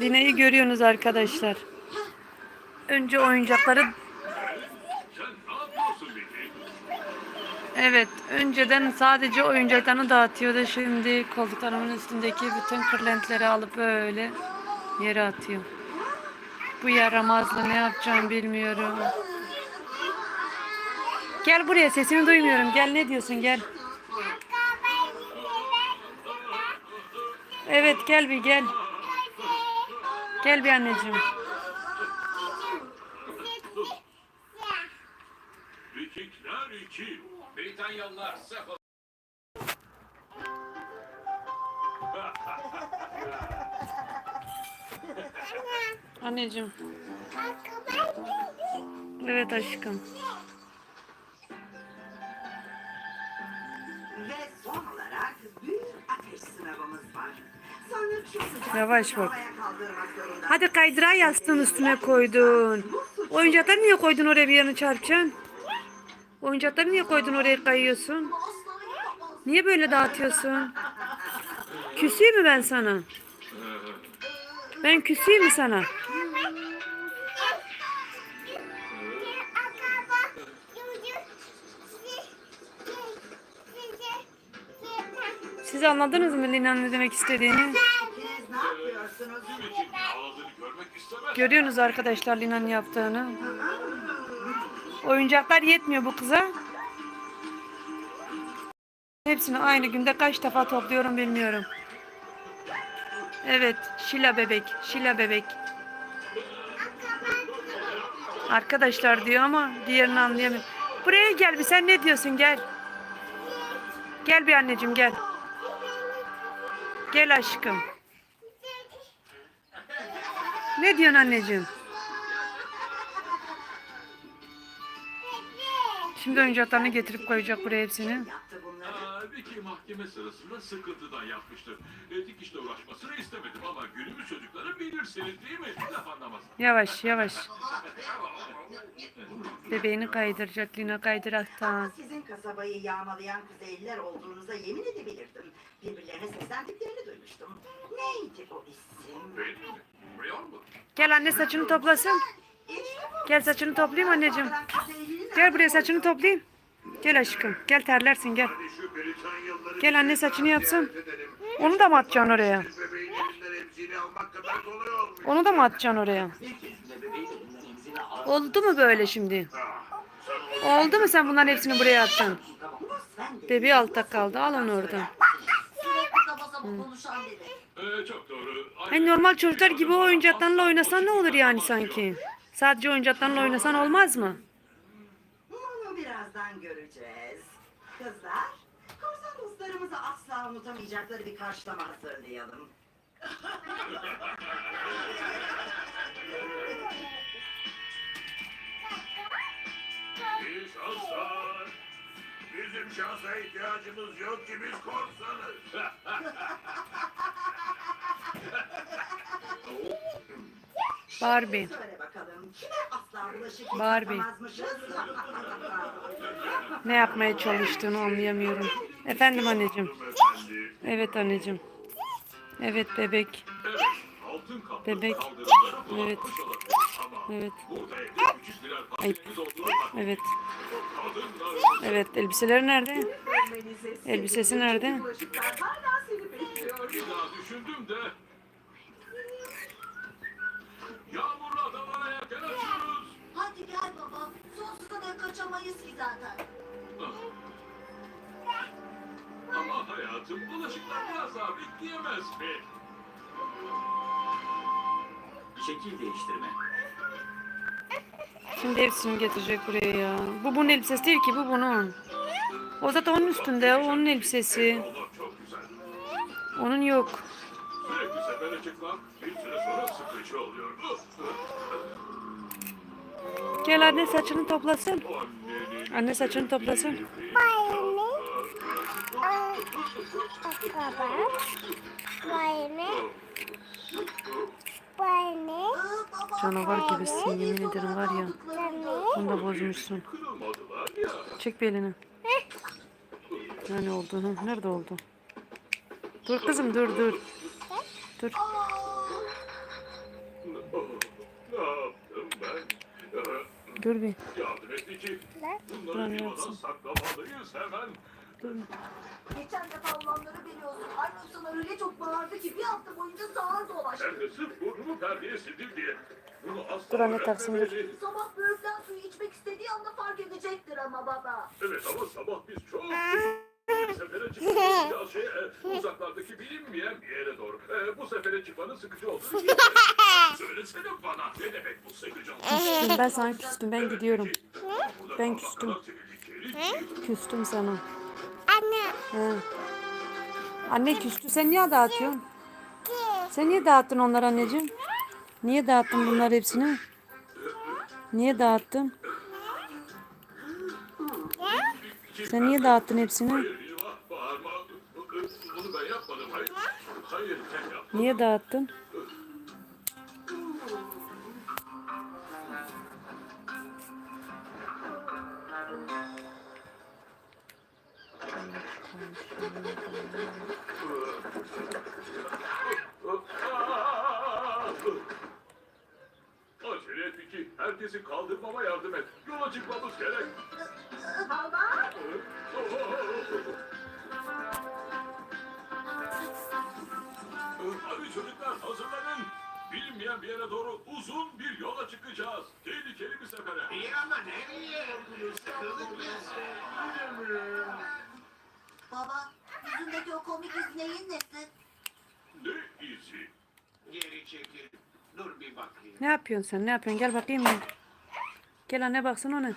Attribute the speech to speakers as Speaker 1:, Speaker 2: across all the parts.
Speaker 1: Lina'yı görüyorsunuz arkadaşlar. Önce oyuncakları Evet, önceden sadece oyuncaklarını dağıtıyordu. Şimdi koltuklarımın üstündeki bütün kırlentleri alıp böyle yere atıyor. Bu yaramazla ne yapacağım bilmiyorum. Gel buraya sesini duymuyorum. Gel ne diyorsun gel. Evet gel bir gel. Gel bir anneciğim.
Speaker 2: Vikingler 2. Britanyalılar 0.
Speaker 1: Anneciğim. Evet aşkım.
Speaker 3: Ve son olarak büyük ateş sınavımız var.
Speaker 1: Yavaş bak. Hadi kaydırağı yastığın üstüne koydun. Oyuncakları niye koydun oraya bir yanı çarpacaksın? Oyuncakları niye koydun oraya kayıyorsun? Niye böyle dağıtıyorsun? Küseyim mi ben sana? Ben küseyim mi sana? Siz anladınız mı Lina'nın ne demek istediğini?
Speaker 3: Siz.
Speaker 1: Görüyorsunuz arkadaşlar Lina'nın yaptığını. Oyuncaklar yetmiyor bu kıza. Hepsini aynı günde kaç defa topluyorum bilmiyorum. Evet, Şila bebek, Şila bebek. Arkadaşlar diyor ama diğerini anlayamıyorum. Buraya gel bir sen ne diyorsun gel. Gel bir anneciğim gel. Gel aşkım. Ne diyorsun anneciğim? Şimdi oyuncaklarını getirip koyacak buraya hepsini.
Speaker 2: Viking mahkeme sırasında sıkıntıdan yapmıştır. E, dikişle uğraşmasını istemedim ama günümüz çocukları bilirsiniz değil mi? Laf anlamaz.
Speaker 1: Yavaş yavaş. Bebeğini kaydıracak Lina kaydıraktan.
Speaker 3: Sizin kasabayı yağmalayan Kuzeyliler olduğunuza yemin edebilirdim. Birbirlerine seslendiklerini duymuştum. Neydi o isim?
Speaker 2: Benim mi? Mu?
Speaker 1: Gel anne saçını toplasın.
Speaker 3: İşte bu.
Speaker 1: Gel saçını toplayayım anneciğim. Gel buraya saçını toplayayım. Gel aşkım. Gel terlersin gel. Gel anne saçını yapsın. Onu da mı atacaksın oraya? Onu da mı atacaksın oraya? Oldu mu böyle şimdi? Oldu mu sen bunların hepsini buraya attın? Bebeği altta kaldı. Al onu oradan. Hani normal çocuklar gibi o oyuncaklarla oynasan ne olur yani sanki? Sadece oyuncaklarla oynasan olmaz mı?
Speaker 3: Birazdan göreceğiz. Kızlar, korsan dostlarımızı asla unutamayacakları bir karşılama hazırlayalım.
Speaker 4: Biz aslan. Bizim şansa ihtiyacımız yok ki biz korsanız.
Speaker 1: Barbie. Barbie. Ne yapmaya çalıştığını anlayamıyorum. Efendim anneciğim. Evet anneciğim. Evet bebek. Bebek. Evet. Evet.
Speaker 2: var.
Speaker 1: Evet. Evet elbiseleri nerede? Elbisesi nerede?
Speaker 2: Bir daha düşündüm de
Speaker 5: gel baba. Sonsuza dek kaçamayız ki zaten.
Speaker 2: Ama hayatım bulaşıklar biraz daha bekleyemez mi?
Speaker 6: Şekil değiştirme.
Speaker 1: Şimdi hepsini getirecek buraya ya. Bu bunun elbisesi değil ki bu bunun. O zaten onun üstünde. O onun elbisesi.
Speaker 2: Olur çok güzel.
Speaker 1: Onun yok.
Speaker 2: Sürekli sefere çıkmak bir süre sonra sıkıcı oluyor.
Speaker 1: Gel anne saçını toplasın. Anne saçını toplasın. Canavar gibisin yemin ederim var ya. Bunu da bozmuşsun. Çek bir elini. Ne oldu? Nerede oldu? Dur kızım dur dur. Dur. Dur bir.
Speaker 2: Yardım et Diki. Bunları
Speaker 1: Buranı
Speaker 2: limadan
Speaker 1: yapsın.
Speaker 2: saklamalıyız hemen.
Speaker 1: Dur.
Speaker 5: Geçen defa olanları biliyorsun. Annem sana öyle çok bağırdı ki bir hafta boyunca sağa dolaştı.
Speaker 2: De sırf burnumu perdeye sildim diye. Bunu asla
Speaker 1: Dur anne, taksın, dur.
Speaker 5: Sabah böğürtlen suyu içmek istediği anda fark edecektir ama baba.
Speaker 2: Evet ama sabah biz çok bir sefere çıkacağız şey, e, uzaklardaki bilinmeyen bir yere doğru. E, bu sefere çıkmanın sıkıcı olduğunu. Söylesene bana ne demek bu sıkıcı?
Speaker 1: Küstüm ben sana küstüm ben gidiyorum. Ben küstüm. Küstüm sana. Anne. He. Anne küstü sen niye dağıtıyorsun? Sen niye dağıttın onları anneciğim? Niye dağıttın bunları hepsini? Niye dağıttın? Sen niye dağıttın hepsini?
Speaker 2: Bunu ben yapmadım. Hayır. Hayır sen yapmadın.
Speaker 1: Niye dağıttın?
Speaker 2: Acele et Vicky. Herkesi kaldırmama yardım et. Yola çıkmamız gerek.
Speaker 3: Hava.
Speaker 2: Yere doğru uzun bir yola çıkacağız. Tehlikeli bir sefere.
Speaker 4: İyi ama nereye? Sıkıldık biz.
Speaker 5: Baba, yüzündeki o komik iz neyin nesi?
Speaker 2: Ne izi?
Speaker 4: Geri çekil. Dur bir bakayım.
Speaker 1: Ne yapıyorsun sen? Ne yapıyorsun? Gel bakayım ben. Gel anne baksana ona.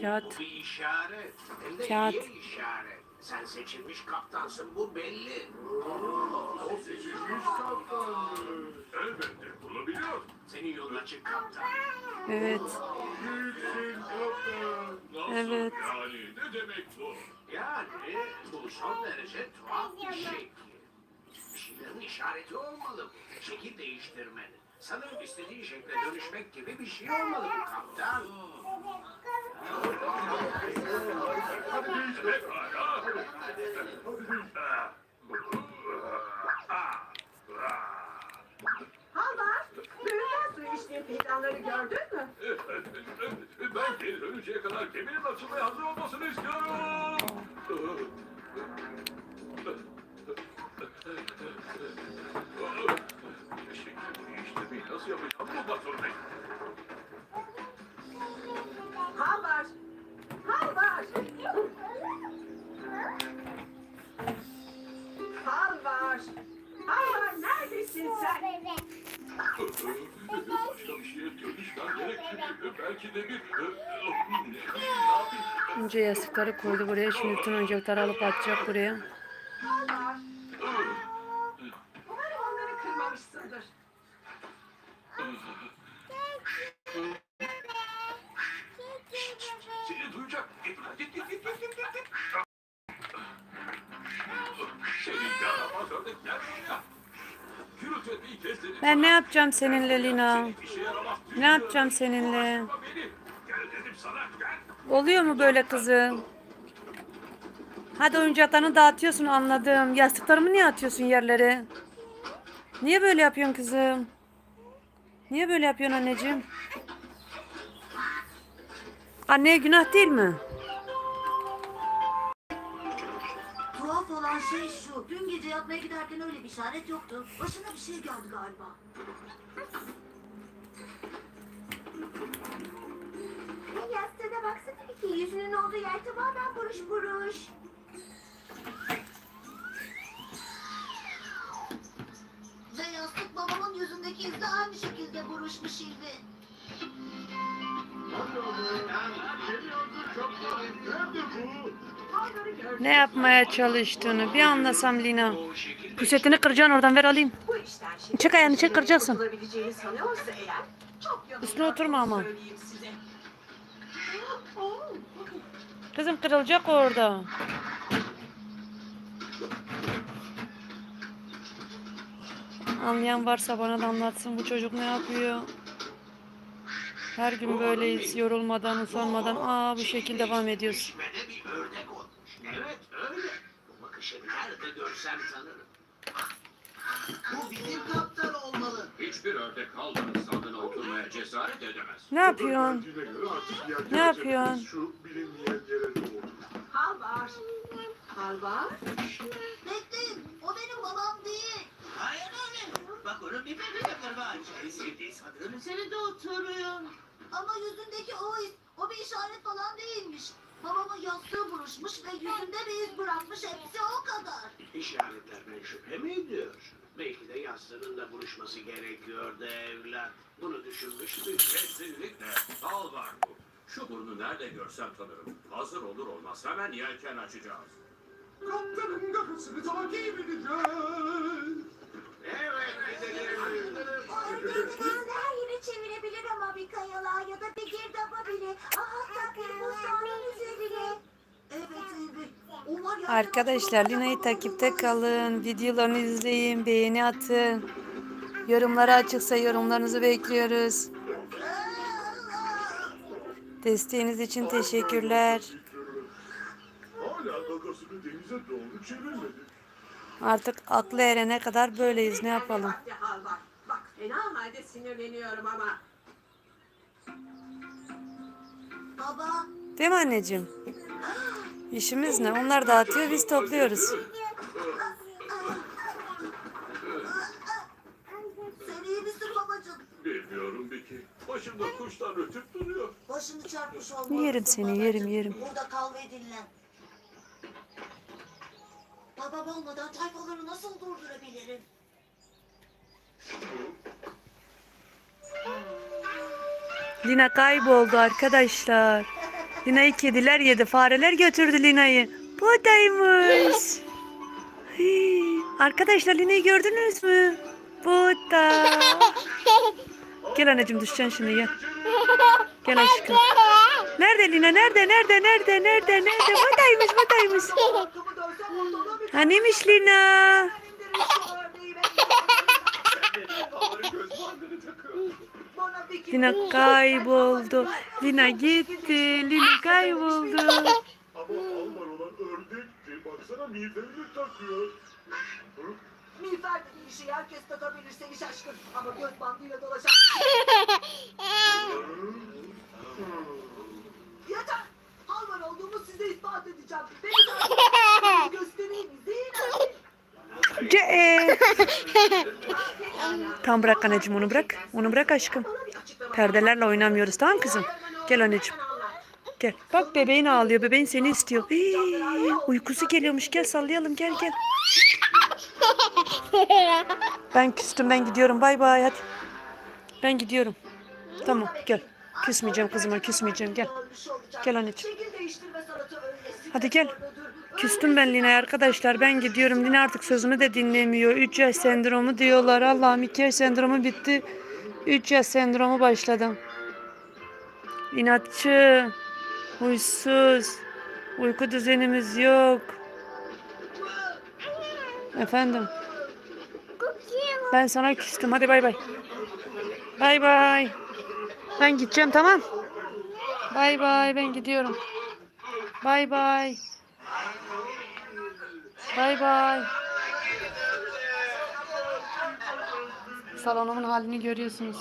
Speaker 1: Kağıt.
Speaker 4: Bu bir işaret. Hem de
Speaker 1: Kağıt.
Speaker 4: iyi işaret. Sen seçilmiş kaptansın bu belli.
Speaker 2: O seçilmiş kaptan. Elbette bunu biliyor.
Speaker 4: Senin yolun açık kaptan.
Speaker 1: Evet.
Speaker 2: Nasıl
Speaker 1: Evet.
Speaker 2: yani? Ne demek bu?
Speaker 4: Yani bu son derece tuhaf bir şey. Bir şeylerin işareti olmalı bu. Şekil değiştirmeli. Sanırım istediği şekle dönüşmek gibi bir şey olmalı bu kaptan.
Speaker 3: Hava. Böğürtlen suyu içtiğin planları gördün mü?
Speaker 2: Ben geri dönünceye kadar geminin açılmaya hazır olmasını istiyorum. Şekil değiştirmeyi nasıl yapacağım bulmak zorundayım. Başka
Speaker 1: yastıkları koydu buraya. Şimdi bütün oyuncakları alıp atacak buraya. Ben ne yapacağım seninle Lina? Ne yapacağım seninle? Oluyor mu böyle kızım? Hadi oyuncaklarını dağıtıyorsun anladım. Yastıklarımı niye atıyorsun yerlere? Niye böyle yapıyorsun kızım? Niye böyle yapıyorsun anneciğim? Anneye günah değil mi?
Speaker 5: Tuhaf olan şey şu. Dün gece yatmaya giderken öyle bir işaret yoktu. Başına bir şey geldi galiba.
Speaker 7: Ve yastığına baksana bir ki yüzünün olduğu yer tamamen buruş buruş.
Speaker 5: Ve yastık babamın yüzündeki izle aynı şekilde buruşmuş ilvi.
Speaker 3: Havları gördün.
Speaker 1: Ne yapmaya çalıştığını bir anlasam Lina. Pusetini kıracaksın oradan ver alayım. Çek ayağını, çek, kıracaksın. Üstüne oturma ama. Kızım kırılacak orada. Anlayan varsa bana da anlatsın bu çocuk ne yapıyor. Her gün böyleyiz yorulmadan usanmadan aa bu şekilde devam ediyoruz.
Speaker 4: Düşmede bir ördek olmuş. Evet öyle. Bu görsem tanırım. Bu bizim kaptan olmalı.
Speaker 2: Hiçbir
Speaker 4: ördek Halvar'ın sandığına oturmaya cesaret edemez.
Speaker 1: Ne yapıyorsun? Ne yapıyorsun?
Speaker 2: Şu bilinmeyen yere doğru.
Speaker 3: Hal var. Hal var.
Speaker 5: Bekleyin. O benim babam değil.
Speaker 6: Hayır öyle. Bak onun bir bebekleri var. En sevdiği sadığın üzerinde oturuyor.
Speaker 5: Ama yüzündeki o iz, o bir işaret falan değilmiş. Babamın yastığı buruşmuş ve yüzünde bir iz bırakmış. Hepsi o kadar.
Speaker 4: İşaretlerden şüphe mi ediyor? Belki de yastığının da buruşması gerekiyordu evlat. Bunu düşünmüştük.
Speaker 2: Kesinlikle. Al var bu. Şu burnu nerede görsem tanırım. Hazır olur olmaz hemen yelken açacağız. Kaptanın kafasını takip edeceğiz.
Speaker 4: Evet gidelim.
Speaker 7: Yere çevirebilir ama bir kayalığa ya da bir girdaba bile. Ah, Hatta bir buzdağının üzerine.
Speaker 5: Evet. Onlar yerden
Speaker 1: Arkadaşlar Lina'yı takipte kalın. Videolarını izleyin. Beğeni atın. Yorumları açıksa yorumlarınızı bekliyoruz. Desteğiniz için teşekkürler.
Speaker 2: Hala gagasını denize doğru çevirmedi.
Speaker 1: Artık aklı erene kadar böyleyiz. Ne yapalım?
Speaker 3: Bak fena halde sinirleniyorum ama.
Speaker 5: Baba.
Speaker 1: Değil mi anneciğim? İşimiz ne? Onlar dağıtıyor, biz topluyoruz.
Speaker 5: Sen iyi misin babacığım?
Speaker 2: Bilmiyorum Beki. Başımda kuşlar ötüp duruyor.
Speaker 5: Başını çarpmış olmalısın
Speaker 1: Yerim seni,
Speaker 5: babacığım.
Speaker 1: yerim, yerim.
Speaker 5: Burada kal ve dinlen. Babam olmadan tayfaları nasıl durdurabilirim?
Speaker 1: Lina kayboldu arkadaşlar. Lina'yı kediler yedi. Fareler götürdü Lina'yı. Buradaymış. Hii. Arkadaşlar Lina'yı gördünüz mü? Burada. Gel anneciğim düşeceksin şimdi gel. Gel aşkım. Nerede Lina? Nerede? Nerede? Nerede? Nerede? Nerede? Buradaymış. Buradaymış. Hanimiş Lina?
Speaker 3: indirir şu örneği ve
Speaker 2: Onları göz bandını takıyor.
Speaker 3: bana bir
Speaker 1: Lina kayboldu. Lina gitti. Lina kayboldu.
Speaker 2: Ama alman olan ördekti. Baksana miğferini takıyor.
Speaker 3: Miğfer dediğin şeyi herkes takabilir seni şaşkın. Ama göz bandıyla dolaşan... Yeter! Halvar olduğumu size ispat edeceğim. Beni takip göstereyim.
Speaker 1: E. Tamam bırak anneciğim onu bırak. Onu bırak aşkım. Perdelerle oynamıyoruz tamam kızım? Gel anneciğim. Gel. Bak bebeğin ağlıyor. Bebeğin seni istiyor. Hii, uykusu geliyormuş. Gel sallayalım. Gel gel. Ben küstüm. Ben gidiyorum. Bay bay. Hadi. Ben gidiyorum. Tamam gel. Küsmeyeceğim kızıma. Küsmeyeceğim. Gel. Gel anneciğim. Hadi gel. Küstüm ben Lina'ya arkadaşlar. Ben gidiyorum. Lina artık sözümü de dinlemiyor. 3 yaş sendromu diyorlar. Allah'ım 2 yaş sendromu bitti. 3 yaş sendromu başladım. İnatçı. Huysuz. Uyku düzenimiz yok. Efendim. Ben sana küstüm. Hadi bay bay. Bay bay. Ben gideceğim tamam. Bay bay ben gidiyorum. Bay bay. Bay bay. Salonumun halini görüyorsunuz.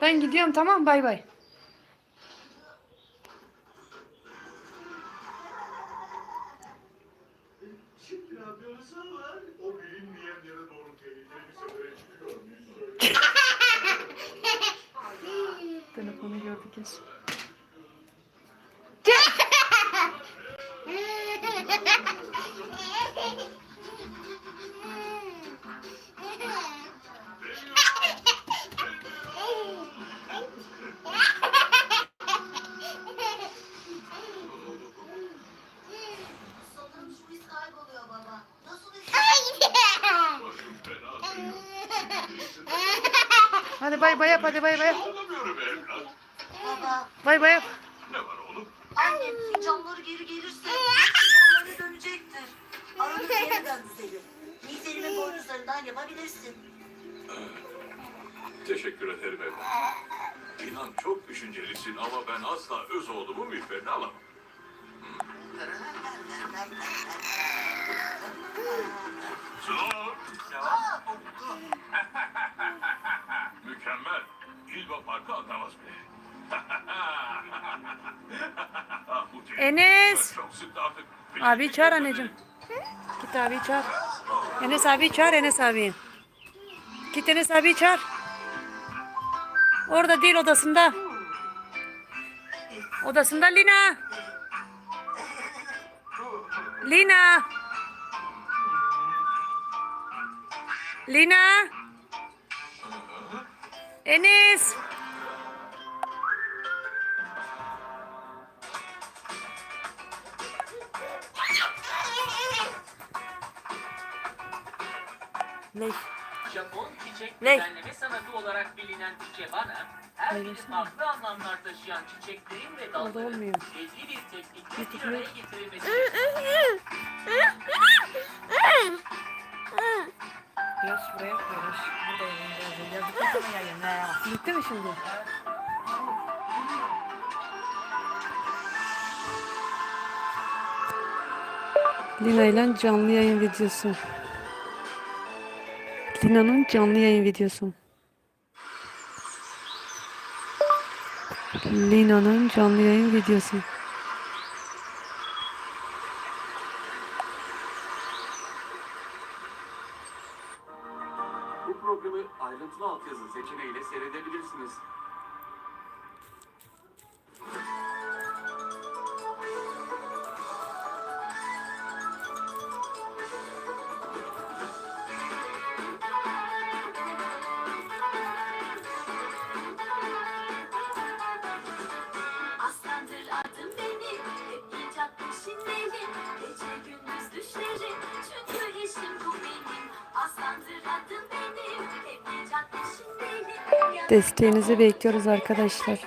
Speaker 1: Ben gidiyorum tamam bay bay.
Speaker 2: Şimdi yapıyoruz ama o bilinmeyen yere doğru tehlikeli sefere çıkıyor muyuz?
Speaker 1: Telefonu gördük kes.
Speaker 5: Sanırım şu iz kayboluyor baba. Nasıl iz?
Speaker 1: Hadi bay bay yap hadi bay bay yap.
Speaker 2: Anlamıyorum evlat.
Speaker 5: Baba.
Speaker 1: Bay bay yap.
Speaker 2: Ne var oğlum?
Speaker 5: Annem fincanları geri gelirse fincanları dönecektir. Aranız yeniden düzelir. Mizerimin boynuzlarından yapabilirsin.
Speaker 2: Teşekkür ederim evlat. İnan çok düşüncelisin ama ben asla öz oğlumu miğferine alamam. Zor. Luna Park'a atamaz bile.
Speaker 1: Enes.
Speaker 2: Çok sıktı artık.
Speaker 1: Abi çağır anneciğim. Git abi çağır. Enes abi çağır Enes abi. Git Enes abi çağır. Orada değil odasında. Odasında Lina. Lina. Lina. Enes. Ne?
Speaker 8: Japon çiçek
Speaker 1: Ne?
Speaker 8: düzenleme sanatı olarak bilinen ikebana, her biri farklı anlamlar taşıyan çiçeklerin ve dalların belli bir teknikle bir araya getirilmesi
Speaker 1: Biraz buraya koymuş. Bitti mi şimdi? Lina ile canlı yayın videosu. Lina'nın canlı yayın videosu. Lina'nın canlı yayın videosu.
Speaker 9: Bu programı ayrıntılı altyazı seçeneğiyle seyredebilirsiniz.
Speaker 1: Desteğinizi bekliyoruz arkadaşlar.